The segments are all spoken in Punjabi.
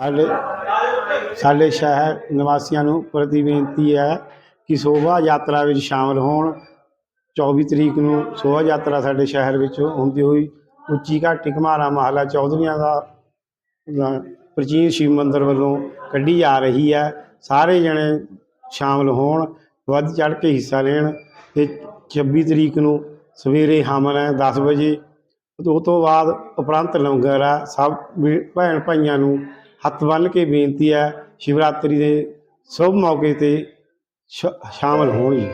ਸਾਡੇ ਸਾਡੇ ਸ਼ਹਿਰ ਨਿਵਾਸੀਆਂ ਨੂੰ ਪ੍ਰਤੀ ਬੇਨਤੀ ਹੈ ਕਿ ਸ਼ੋਭਾ ਯਾਤਰਾ ਵਿੱਚ ਸ਼ਾਮਲ ਹੋਣ। 24 ਤਰੀਕ ਨੂੰ ਸ਼ੋਭਾ ਯਾਤਰਾ ਸਾਡੇ ਸ਼ਹਿਰ ਵਿੱਚ ਹੁੰਦੀ ਹੋਈ ਉੱਚੀ ਘਾਟੀ ਘਮਾਰਾ ਮਹੱਲਾ ਚੌਧਰੀਆਂ ਦਾ ਪ੍ਰਾਚੀਨ ਸ਼ਿਵ ਮੰਦਿਰ ਵੱਲੋਂ ਕੱਢੀ ਜਾ ਰਹੀ ਹੈ। ਸਾਰੇ ਜਣੇ ਸ਼ਾਮਲ ਹੋਣ, ਵੱਧ ਚੜ੍ਹ ਕੇ ਹਿੱਸਾ ਲੈਣ ਤੇ 26 ਤਰੀਕ ਨੂੰ ਸਵੇਰੇ ਹਮਨ ਹੈ 10 ਵਜੇ। ਉਹ ਤੋਂ ਬਾਅਦ ਉਪਰੰਤ ਲੰਗਰ ਹੈ। ਸਭ ਵੀ ਭੈਣ ਭਾਈਆਂ ਨੂੰ ਹੱਥ ਬੰਨ੍ਹ ਕੇ ਬੇਨਤੀ ਹੈ ਸ਼ਿਵਰਾਤਰੀ ਦੇ ਸ਼ੁਭ ਮੌਕੇ ਤੇ ਸ਼ ਸ਼ਾਮਲ ਹੋਣ ਜੀ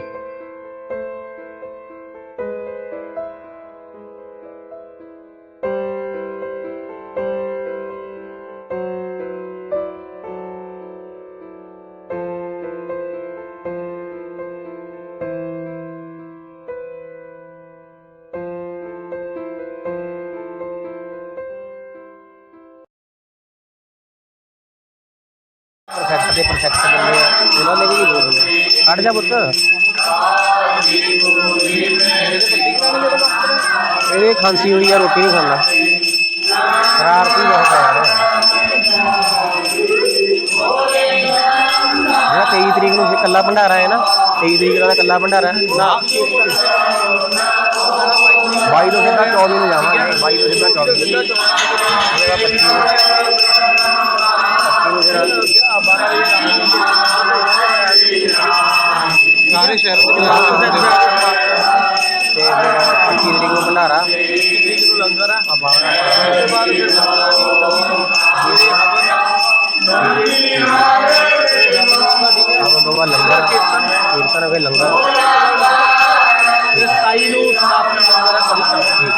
ਪਰਫੈਕਟ ਦੇ ਪਰਫੈਕਟ ਬੰਦੇ ਆ ਉਹਨਾਂ ਨੇ ਵੀ ਨਹੀਂ ਬੋਲਣਾ ਕੱਢ ਜਾ ਪੁੱਤ। ਇਹਦੇ ਖਾਂਸੀ ਹੋਈ ਆ, ਰੋਟੀ ਨਹੀਂ ਖਾਂਦਾ। ਸ਼ਰਾਰਤੀ ਬਹੁਤ ਆ ਯਾਰ। ਜਿਹੜਾ 23 ਤਰੀਕ ਨੂੰ ਫਿਰ ਕੱਲਾ ਭੰਡਾਰਾ ਹੈ ਨਾ 23 ਤਰੀਕ ਦਾ ਤਾਂ ਕੱਲਾ ਭੰਡਾਰਾ ਹੈ। ਨਾ 22 ਤੋਂ ਸਿੱਧਾ 24 ਨੂੰ ਜਾਵਾਂਗੇ। 22 ਤੋਂ ਸਿੱਧਾ 24 ਨੂੰ ਉਹਦੇ ਬਾਅਦ 25 ਨੂੰ 25 ਨੂੰ ਸ਼ਹਿਰੋਂ ਦੇ ਤੇ ਫਿਰ 25 ਤਰੀਕ ਨੂੰ ਭੰਡਾਰਾ ਨੂੰ ਲੰਗਰ ਆ ਆਪਾਂ ਉਸ ਤੋਂ ਬਾਅਦ ਫਿਰ ਆਪਾਂ ਤੋਂ ਬਾਅਦ ਲੰਗਰ ਕੀਰਤਨ ਹੋਵੇ ਲੰਗਰ ਫਿਰ 27 ਨੂੰ ਸਮਾਪਨ ਲੰਗਰ ਆ ਕਵਿਤਾ ਠੀਕ ਹੈ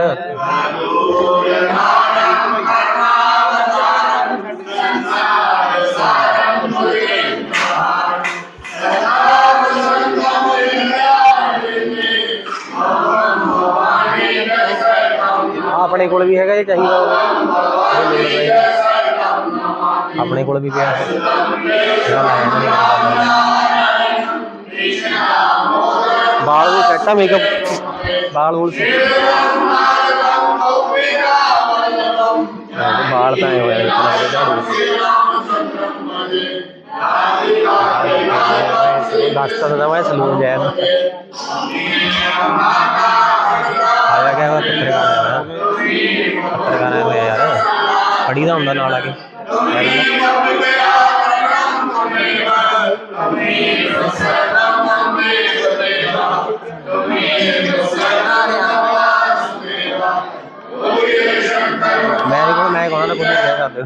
ਕੋਲ ਵੀ ਹੈਗਾ ਜੇ ਚਾਹੀਦਾ ਹੋਵੇ ਜੇ ਲੋੜ ਪਏ ਆਪਣੇ ਕੋਲ ਵੀ ਪਿਆ ਹੈ ਜਿਹੜਾ ਲਾਇਆ ਇਹਨਾਂ ਨੇ ਬਾਲ ਵੀ ਸੈੱਟ ਆ ਮੇਕਅਪ ਬਾਲ ਬੂਲ set ਹਾਂ, ਬਾਲ ਤਾਂ ਐ ਹੋਇਆ ਇੱਕ ਨਾ ਇਹਦੇ ਝਾੜੂ ਦੱਸ ਤਾਂ ਦਿੰਦਾ ਮੈਂ ਸਲੂਨ ਜਾਇਆ ਪੜੀ ਦਾ ਹੁੰਦਾ ਨਾਲ ਆ ਕੇ ਮੈਂ ਕਹਿੰਦਾ, ਮੈਂ ਨਹੀਂ ਕੋਲ ਮੈਂ ਕੋਣਾ ਨਾ ਕੁਝ ਨਹੀਂ ਕਹਿ ਸਕਦੇ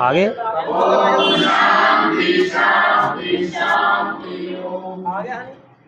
आगे